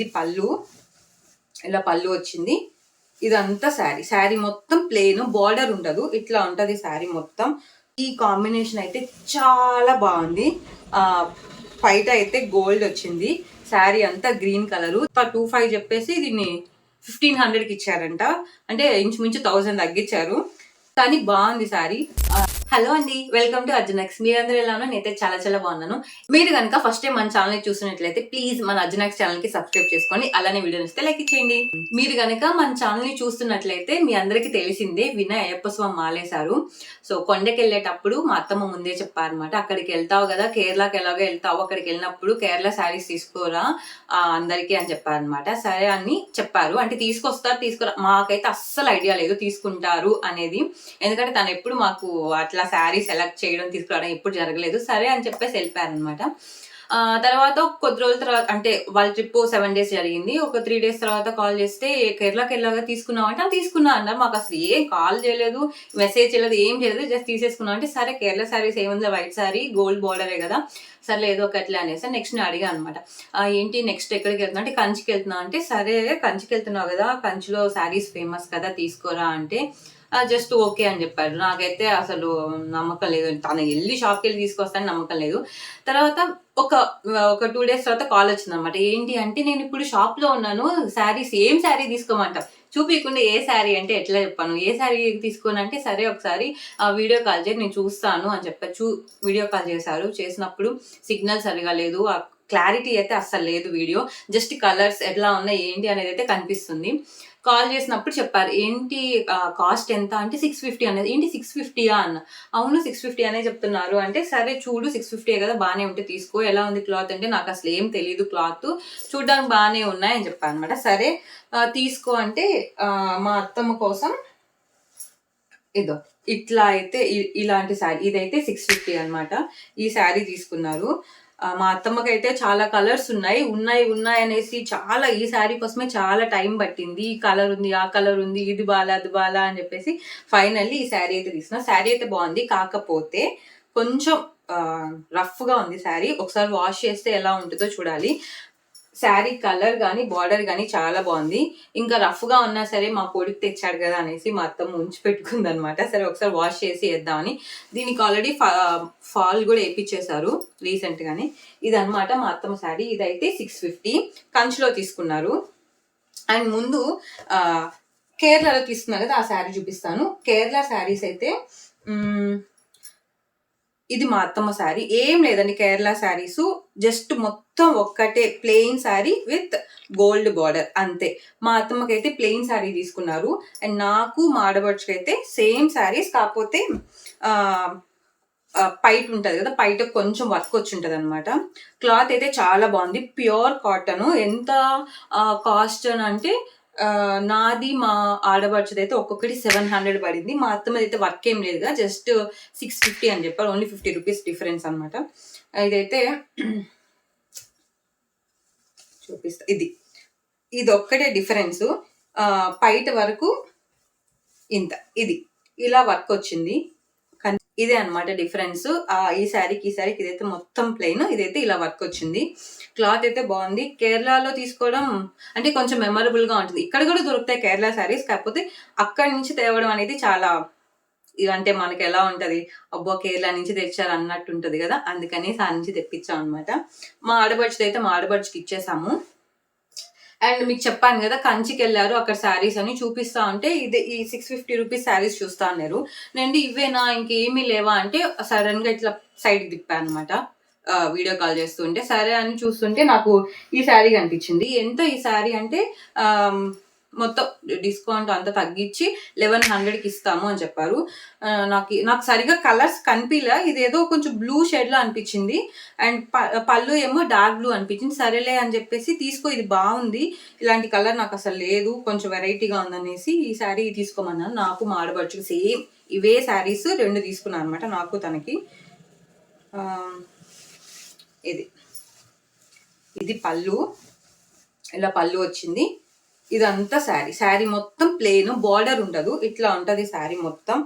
ఇది పళ్ళు. ఇలా పళ్ళు వచ్చింది. ఇదంతా శారీ. శారీ మొత్తం ప్లేన్ బార్డర్ ఉండదు. ఇట్లా ఉంటుంది శారీ మొత్తం. ఈ కాంబినేషన్ అయితే చాలా బాగుంది. ఆ అయితే గోల్డ్ వచ్చింది. శారీ అంతా గ్రీన్ కలర్ టూ ఫైవ్ చెప్పేసి దీన్ని ఫిఫ్టీన్ హండ్రెడ్కి ఇచ్చారంట. అంటే ఇంచుమించు థౌసండ్ తగ్గించారు. కానీ బాగుంది శారీ. హలో అండి వెల్కమ్ టు అర్జునక్స్. మీరందరూ ఎలా ఉన్నా నేనైతే చాలా చాలా బాగున్నాను. మీరు కనుక ఫస్ట్ టైం మన ఛానల్ చూస్తున్నట్లయితే ప్లీజ్ మన అర్జునక్స్ ఛానల్కి సబ్స్క్రైబ్ చేసుకోండి. అలానే వీడియో నచ్చితే లైక్ ఇచ్చేయండి మీరు కనుక మన ఛానల్ని చూస్తున్నట్లయితే మీ అందరికీ తెలిసిందే వినయ అయ్యప్ప స్వామి మాలేశారు. సో కొండకి వెళ్ళేటప్పుడు మా అత్తమ్మ ముందే చెప్పారనమాట అక్కడికి వెళ్తావు కదా కేరళకి ఎలాగో వెళ్తావు? అక్కడికి వెళ్ళినప్పుడు కేరళ శారీస్ తీసుకోరా అందరికీ అని చెప్పారనమాట సరే అని చెప్పారు. అంటే తీసుకొస్తారు తీసుకురా మాకైతే అస్సలు ఐడియా లేదు తీసుకుంటారు అనేది. ఎందుకంటే తను ఎప్పుడు మాకు అట్లా శారీ సెలెక్ట్ చేయడం తీసుకురావడం ఎప్పుడు జరగలేదు. సరే అని చెప్పేసి వెళ్ళిపోయారనమాట తర్వాత కొద్ది రోజుల తర్వాత అంటే వాళ్ళ ట్రిప్ సెవెన్ డేస్ జరిగింది. ఒక త్రీ డేస్ తర్వాత కాల్ చేస్తే కేరళకి వెళ్ళాక తీసుకున్నావు అంటే తీసుకున్నా అన్నారు. మాకు అసలు ఏం కాల్ చేయలేదు మెసేజ్ చేయలేదు ఏం చేయలేదు. జస్ట్ తీసేసుకున్నాం అంటే సరే కేరళ శారీస్ ఏముంది వైట్ శారీ గోల్డ్ బార్డరే కదా. సరే ఏదో ఒకట్లే అనేసి నెక్స్ట్ నేను అడిగా అనమాట ఏంటి నెక్స్ట్ ఎక్కడికి వెళ్తున్నా అంటే కంచికి వెళ్తున్నా అంటే సరే కంచికి వెళ్తున్నావు కదా. కంచిలో శారీస్ ఫేమస్ కదా తీసుకోరా అంటే జస్ట్ ఓకే అని చెప్పాడు నాకైతే అసలు నమ్మకం లేదు. తను వెళ్ళి షాప్కి వెళ్ళి తీసుకొస్తాను నమ్మకం లేదు. తర్వాత ఒక ఒక టూ డేస్ తర్వాత కాల్ వచ్చింది అనమాట ఏంటి అంటే నేను ఇప్పుడు షాప్లో ఉన్నాను శారీస్ ఏం శారీ తీసుకోమంటాం చూపించకుండా ఏ శారీ అంటే ఎట్లా చెప్పాను? ఏ శారీ తీసుకోను అంటే సరే ఒకసారి ఆ వీడియో కాల్ చేసి నేను చూస్తాను అని చెప్పారు చూ వీడియో కాల్ చేశారు. చేసినప్పుడు సిగ్నల్ సరిగా లేదు. ఆ క్లారిటీ అయితే అస్సలు లేదు వీడియో జస్ట్ కలర్స్ ఎట్లా ఉన్నాయి ఏంటి అనేది అయితే కనిపిస్తుంది. కాల్ చేసినప్పుడు చెప్పారు ఏంటి కాస్ట్ ఎంత? అంటే సిక్స్ ఫిఫ్టీ అనేది ఏంటి సిక్స్ ఫిఫ్టీయా అన్న. అవును సిక్స్ ఫిఫ్టీ అనే చెప్తున్నారు. అంటే సరే చూడు సిక్స్ ఫిఫ్టీ కదా బాగానే ఉంటే తీసుకో. ఎలా ఉంది క్లాత్ అంటే నాకు అసలు ఏం తెలియదు క్లాత్. చూడడానికి బాగానే ఉన్నాయి అని చెప్పాను అనమాట సరే తీసుకో అంటే మా అత్తమ్మ కోసం ఇదో ఇట్లా అయితే ఇ- ఇలాంటి శారీ ఇదైతే సిక్స్ ఫిఫ్టీ అనమాట ఈ శారీ తీసుకున్నారు. మా అత్తమ్మకి అయితే చాలా కలర్స్ ఉన్నాయి. ఉన్నాయి ఉన్నాయి అనేసి చాలా ఈ శారీ కోసమే చాలా టైం పట్టింది. ఈ కలర్ ఉంది ఆ కలర్ ఉంది ఇది బాలా అది బాలా అని చెప్పేసి ఫైనల్లీ ఈ శారీ అయితే తీసిన శారీ అయితే బాగుంది. కాకపోతే కొంచెం రఫ్గా ఉంది శారీ. ఒకసారి వాష్ చేస్తే ఎలా ఉంటుందో చూడాలి. శారీ కలర్ కానీ బార్డర్ కానీ చాలా బాగుంది. ఇంకా రఫ్గా ఉన్నా సరే మా కొడుకు తెచ్చాడు కదా అనేసి మా అత్తమ్మ ఉంచి పెట్టుకుంది అనమాట సరే ఒకసారి వాష్ చేసి వేద్దామని. దీనికి ఆల్రెడీ ఫాల్ కూడా వేపించేశారు రీసెంట్గానే ఇది అనమాట మా అత్తమ్మ శారీ. ఇదైతే సిక్స్ ఫిఫ్టీ కంచులో తీసుకున్నారు. అండ్ ముందు కేరళలో తీసుకున్నారు కదా ఆ శారీ చూపిస్తాను. కేరళ శారీస్ అయితే ఇది మా అత్తమ్మ శారీ. ఏం లేదండి కేరళ శారీస్. జస్ట్ మొత్తం ఒక్కటే plain sari with gold border అంతే. మా అత్తమ్మకి అయితే ప్లెయిన్ శారీ తీసుకున్నారు. అండ్ నాకు మా ఆడబడుచుకి అయితే సేమ్ శారీస్ కాకపోతే పైట్ ఉంటుంది కదా పైట కొంచెం వర్క్ వచ్చి ఉంటుంది అనమాట క్లాత్ అయితే చాలా బాగుంది. Pure cotton. ఎంత కాస్ట్ అని అంటే నాది మా ఆడబడుచుది అయితే ఒక్కొక్కటి సెవెన్ హండ్రెడ్ పడింది. మా అత్తమ్మది అయితే వర్క్ ఏం లేదుగా జస్ట్ సిక్స్ ఫిఫ్టీ అని చెప్పారు. ఓన్లీ ఫిఫ్టీ రూపీస్ డిఫరెన్స్ అనమాట ఇదైతే చూపిస్తా. ఇది. ఇది ఒక్కటే డిఫరెన్స్ పైట వరకు ఇంత. ఇది. ఇలా వర్క్ వచ్చింది. ఇదే అన్నమాట డిఫరెన్స్ ఈ శారీకి ఈ శారీకి ఇదైతే మొత్తం ప్లెయిన్ ఇదైతే ఇలా వర్క్ వచ్చింది. క్లాత్ అయితే బాగుంది. కేరళలో తీసుకోవడం అంటే కొంచెం మెమరబుల్గా ఉంటుంది. ఇక్కడ కూడా దొరుకుతాయి కేరళ శారీస్ కాకపోతే అక్కడి నుంచి తేవడం అనేది చాలా అంటే మనకి ఎలా ఉంటది? అబ్బో కేరళ నుంచి తెచ్చారు అన్నట్టు ఉంటది కదా? అందుకని ఆ నుంచి తెప్పించాం అనమాట మా ఆడబడుచుది అయితే మా ఆడబడుచుకి ఇచ్చేసాము. అండ్ మీకు చెప్పాను కదా కంచికి వెళ్ళారు అక్కడ శారీస్ అని చూపిస్తా ఉంటే ఇది ఈ సిక్స్ ఫిఫ్టీ రూపీస్ శారీస్ చూస్తా అన్నారు. నేను ఇవేనా? ఇంకేమీ లేవా? అంటే సడన్గా ఇట్లా సైడ్ తిప్పాను అనమాట వీడియో కాల్ చేస్తుంటే సరే అని చూస్తుంటే నాకు ఈ శారీ కనిపించింది. ఎంత ఈ శారీ అంటే మొత్తం డిస్కౌంట్ అంతా తగ్గించి లెవెన్ హండ్రెడ్కి ఇస్తాము అని చెప్పారు. నాకు నాకు సరిగా కలర్స్ కనిపించలే ఇదేదో కొంచెం బ్లూ షేడ్లో అనిపించింది. అండ్ ప- పళ్ళు ఏమో డార్క్ బ్లూ అనిపించింది. సరేలే అని చెప్పేసి తీసుకో ఇది బాగుంది. ఇలాంటి కలర్ నాకు అసలు లేదు కొంచెం వెరైటీగా ఉందనేసి ఈ శారీ తీసుకోమన్నాను. నాకు మా సేమ్ ఇవే శారీస్ రెండు తీసుకున్నాను అనమాట నాకు తనకి. ఇది. ఇది పళ్ళు. ఇలా పళ్ళు వచ్చింది. ఇదంతా శారీ. శారీ మొత్తం ప్లెయిన్ బార్డర్ ఉండదు. ఇట్లా ఉంటుంది శారీ మొత్తం.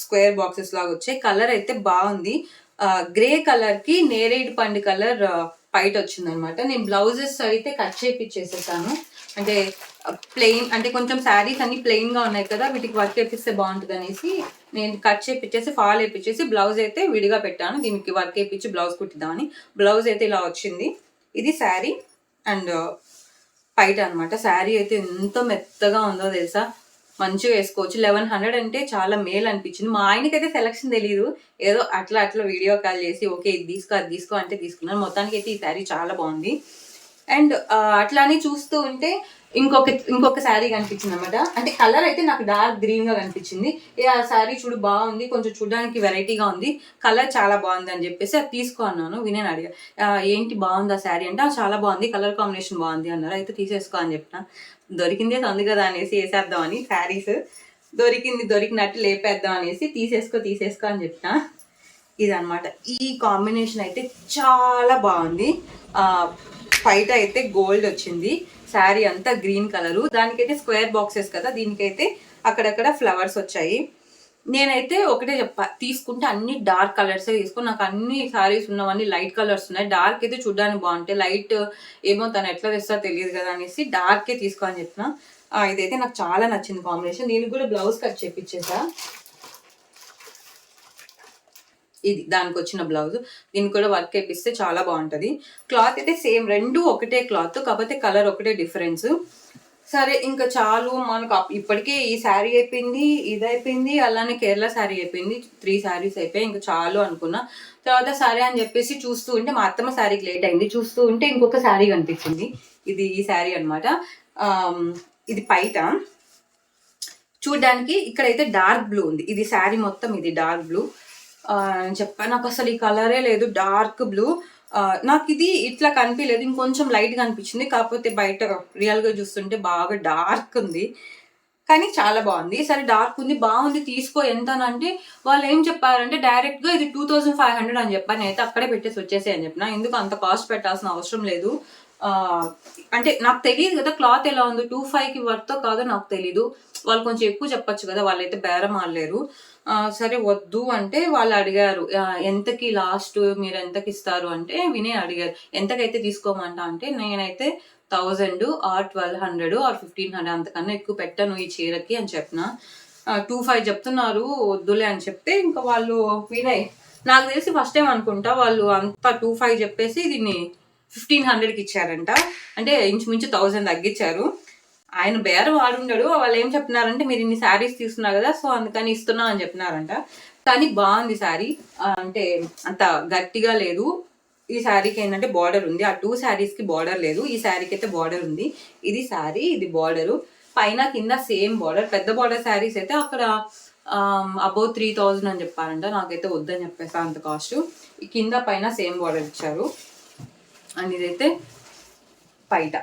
స్క్వేర్ బాక్సెస్ లాగా వచ్చాయి. కలర్ అయితే బాగుంది. గ్రే కలర్కి నేరేడు పండు కలర్ పైట వచ్చిందనమాట. నేను బ్లౌజెస్ అయితే కట్ చేపిచ్చేసేసాను. అంటే ప్లెయిన్ అంటే కొంచెం శారీస్ అన్ని ప్లెయిన్గా ఉన్నాయి కదా వీటికి వర్క్ వేపిస్తే బాగుంటుంది అనేసి నేను కట్ చేపిచ్చేసి ఫాల్ వేపించేసి బ్లౌజ్ అయితే విడిగా పెట్టాను. దీనికి వర్క్ వేపించి బ్లౌజ్ కుట్టిద్దామని. బ్లౌజ్ అయితే ఇలా వచ్చింది. ఇది శారీ. అండ్ పైట అన్నమాట. శారీ అయితే ఎంత మెత్తగా ఉందో తెలుసా? మంచిగా వేసుకోవచ్చు. లెవెన్ హండ్రెడ్ అంటే చాలా మేల్ అనిపించింది. మా ఆయనకైతే సెలక్షన్ తెలియదు ఏదో అట్లా అట్లా వీడియో కాల్ చేసి ఓకే ఇది తీసుకో అది తీసుకో అంటే తీసుకున్నాను మొత్తానికి అయితే ఈ శారీ చాలా బాగుంది. అండ్ అట్లానే చూస్తూ ఉంటే ఇంకొక ఇంకొక శారీ కనిపించింది అనమాట అంటే కలర్ అయితే నాకు డార్క్ గ్రీన్గా కనిపించింది. ఏ ఆ శారీ చూడు బాగుంది కొంచెం చూడడానికి వెరైటీగా ఉంది. కలర్ చాలా బాగుంది అని చెప్పేసి అది తీసుకో అన్నాను వినే అడిగా. ఏంటి బాగుంది ఆ శారీ అంటే చాలా బాగుంది కలర్ కాంబినేషన్ బాగుంది అన్నారు. అయితే తీసేసుకో అని చెప్పిన. దొరికిందే తంది కదా అనేసి వేసేద్దామని శారీస్. దొరికింది దొరికినట్టు లేపేద్దాం అనేసి తీసేసుకో తీసేసుకో అని చెప్పిన. ఇదనమాట ఈ కాంబినేషన్ అయితే చాలా బాగుంది. బయట అయితే గోల్డ్ వచ్చింది. శారీ అంతా గ్రీన్ కలరు. దానికైతే స్క్వేర్ బాక్సెస్ కదా దీనికైతే అక్కడక్కడ ఫ్లవర్స్ వచ్చాయి. నేనైతే ఒకటే చెప్ప తీసుకుంటే అన్ని డార్క్ కలర్స్ తీసుకో. నాకు అన్ని సారీస్ ఉన్నవన్నీ లైట్ కలర్స్ ఉన్నాయి. డార్క్ అయితే చూడడానికి బాగుంటాయి. లైట్ ఏమో తను ఎట్లా తెస్తా తెలియదు కదా అనేసి డార్కే తీసుకో అని చెప్పిన. ఇదైతే నాకు చాలా నచ్చింది కాంబినేషన్. దీనికి కూడా బ్లౌజ్ కట్ చేపించేసా ఇది దానికి వచ్చిన బ్లౌజ్. దీనికి కూడా వర్క్ వేపిస్తే చాలా బాగుంటుంది. క్లాత్ అయితే సేమ్ రెండు ఒకటే క్లాత్ కాకపోతే కలర్ ఒకటే డిఫరెన్స్. సరే ఇంకా చాలు. మనకు ఇప్పటికే ఈ శారీ అయిపోయింది ఇది అయిపోయింది అలానే కేరళ శారీ అయిపోయింది. త్రీ శారీస్ అయిపోయి ఇంకా చాలు అనుకున్నా. తర్వాత సరే అని చెప్పేసి చూస్తూ ఉంటే మా అత్తమ్మ శారీకి లేట్ అయింది. చూస్తూ ఉంటే ఇంకొక శారీ కనిపించింది. ఇది ఈ శారీ అనమాట ఇది పైట. చూడడానికి ఇక్కడైతే డార్క్ బ్లూ ఉంది. ఇది శారీ మొత్తం ఇది డార్క్ బ్లూ. చెప్పాను నాకు అసలు ఈ కలరే లేదు డార్క్ బ్లూ. నాకు ఇది ఇట్లా కనిపించలేదు ఇంకొంచెం లైట్ కనిపించింది కాకపోతే బయట రియల్గా చూస్తుంటే బాగా డార్క్ ఉంది. కానీ చాలా బాగుంది. సరే డార్క్ ఉంది బాగుంది తీసుకో ఎంత అని అంటే వాళ్ళు ఏం చెప్పారంటే డైరెక్ట్గా ఇది టూ థౌసండ్ ఫైవ్ హండ్రెడ్ అని చెప్పాను అయితే అక్కడే పెట్టేసి వచ్చేసి అని చెప్పిన. ఎందుకు అంత కాస్ట్ పెట్టాల్సిన అవసరం లేదు. అంటే నాకు తెలియదు కదా క్లాత్ ఎలా ఉందో టూ ఫైవ్కి వర్తో వర్త్ కాదో నాకు తెలీదు. వాళ్ళు కొంచెం ఎక్కువ చెప్పొచ్చు కదా వాళ్ళైతే బేరం ఆడలేరు. సరే వద్దు అంటే వాళ్ళు అడిగారు ఎంతకి లాస్ట్ మీరు ఎంతకి ఇస్తారు? అంటే వినే అడిగారు ఎంతకైతే తీసుకోమంటా? అంటే నేనైతే thousand or twelve hundred or fifteen hundred అంతకన్నా ఎక్కువ పెట్టను ఈ చీరకి అని చెప్పిన. టూ ఫైవ్ చెప్తున్నారు వద్దులే అని చెప్తే ఇంకా వాళ్ళు వినయ్ నాకు తెలిసి ఫస్ట్ టైం అనుకుంటా వాళ్ళు అంత టూ ఫైవ్ చెప్పేసి దీన్ని ఫిఫ్టీన్ హండ్రెడ్కి ఇచ్చారంట. అంటే ఇంచుమించు థౌజండ్ తగ్గించారు. ఆయన బేరం వాడుండడు వాళ్ళు ఏం చెప్తున్నారంటే మీరు ఇన్ని శారీస్ తీసుకున్నారు కదా సో అందుకని ఇస్తున్నా అని చెప్పినారంట. కానీ బాగుంది శారీ అంటే అంత గట్టిగా లేదు. ఈ శారీకి ఏంటంటే బార్డర్ ఉంది. ఆ టూ శారీస్కి బార్డర్ లేదు. ఈ శారీకి అయితే బార్డర్ ఉంది. ఇది శారీ ఇది బార్డరు పైన కింద సేమ్ బార్డర్ పెద్ద బార్డర్ శారీస్ అయితే అక్కడ అబౌ త్రీ థౌజండ్ అని చెప్పారంట. నాకైతే వద్దని చెప్పేసా అంత కాస్ట్ కింద పైన సేమ్ బార్డర్ ఇచ్చారు. అండ్ ఇదైతే పైట.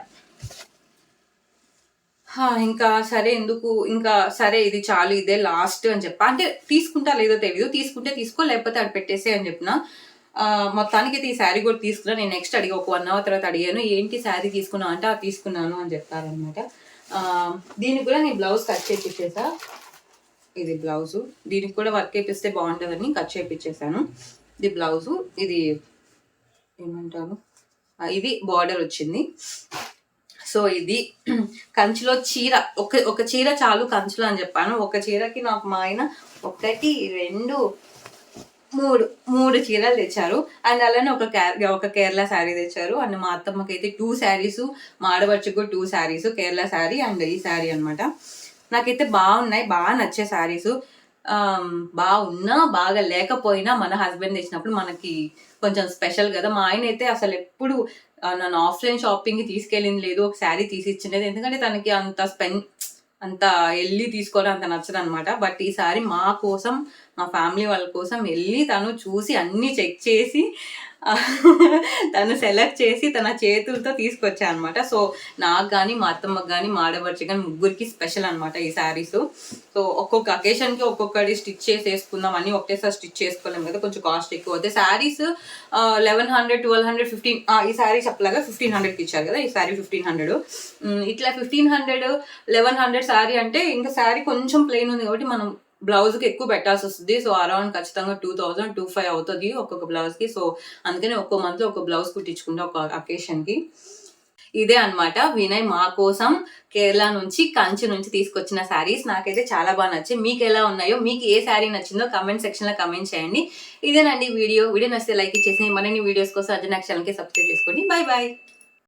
ఇంకా సరే ఎందుకు? ఇంకా సరే ఇది చాలు ఇదే లాస్ట్ అని చెప్ప. అంటే తీసుకుంటా లేదో తెలియదు తీసుకుంటే తీసుకో లేకపోతే అది పెట్టేసే అని చెప్పిన. మొత్తానికి అయితే ఈ శారీ కూడా తీసుకున్నా నేను నెక్స్ట్ అడిగి ఒక వన్ అవర్ తర్వాత అడిగాను. ఏంటి శారీ తీసుకున్నా అంటే అది తీసుకున్నాను అని చెప్పారనమాట దీనికి కూడా నేను బ్లౌజ్ కట్ చేపించేసా ఇది బ్లౌజు దీనికి కూడా వర్క్ వేపిస్తే బాగుంటుందని కట్ చేపించేసాను ఇది బ్లౌజు ఇది ఏమంటారు? ఇది బార్డర్ వచ్చింది. సో ఇది కంచిలో చీర. ఒక ఒక చీర చాలు కంచులో అని చెప్పాను. ఒక చీరకి నాకు మా ఆయన ఒకటి రెండు మూడు మూడు చీరలు తెచ్చారు. అండ్ అలానే ఒక కేర్ ఒక కేరళ శారీ తెచ్చారు. అండ్ మా అత్తమ్మకి అయితే టూ శారీస్ మా కూడా టూ శారీస్ కేరళ శారీ అండ్ ఈ శారీ అనమాట నాకైతే బాగున్నాయి బాగా నచ్చే శారీస్. బాగున్నా బాగా లేకపోయినా మన హస్బెండ్ తెచ్చినప్పుడు మనకి కొంచెం స్పెషల్ కదా. మా ఆయన అయితే అసలు ఎప్పుడు నన్ను ఆఫ్లైన్ షాపింగ్కి తీసుకెళ్ళింది లేదు ఒక శారీ తీసి ఇచ్చినది ఎందుకంటే తనకి అంత స్పెండ్ అంత వెళ్ళి తీసుకోవడం అంత నచ్చదు అనమాట బట్ ఈసారి మా కోసం మా ఫ్యామిలీ వాళ్ళ కోసం వెళ్ళి తను చూసి అన్ని చెక్ చేసి తను సెలెక్ట్ చేసి తన చేతులతో తీసుకొచ్చా అనమాట సో నాకు కానీ మా అత్తమ్మకి కానీ మా కానీ ముగ్గురికి స్పెషల్ అనమాట ఈ శారీస్ సో ఒక్కొక్క అకేషన్కి ఒక్కొక్కటి స్టిచ్ చేసి వేసుకుందాం అన్ని ఒకటేసారి స్టిచ్ చేసుకోలేము కదా కొంచెం కాస్ట్ ఎక్కువ. అవుతాయి saris eleven hundred twelve hundred fifteen ఈ శారీ చెప్పలాగా ఫిఫ్టీన్ హండ్రెడ్కి ఇచ్చారు కదా ఈ శారీ ఫిఫ్టీన్ హండ్రెడ్ ఇట్లా fifteen hundred eleven hundred sari అంటే ఇంకా శారీ కొంచెం ప్లెయిన్ ఉంది కాబట్టి మనం బ్లౌజ్కి ఎక్కువ పెట్టాల్సి వస్తుంది సో అరౌండ్ ఖచ్చితంగా టూ థౌజండ్ టూ ఫైవ్ అవుతుంది ఒక్కొక్క బ్లౌజ్కి. సో అందుకని ఒక్కో మంత్లో ఒక బ్లౌజ్ కుట్టించుకుంటా ఒక అకేషన్కి. ఇదే అన్నమాట. వినయ్ మా కోసం కేరళ నుంచి కంచి నుంచి తీసుకొచ్చిన శారీస్. నాకైతే చాలా బాగా నచ్చాయి. మీకు ఎలా ఉన్నాయో మీకు ఏ శారీ నచ్చిందో కమెంట్ సెక్షన్లో కమెంట్ చేయండి. ఇదేనండి వీడియో. వీడియో నచ్చితే లైక్ ఇచ్చేసి మరిన్ని వీడియోస్ కోసం అర్జున్ ఛానల్కి సబ్స్క్రైబ్ చేసుకోండి. Bye bye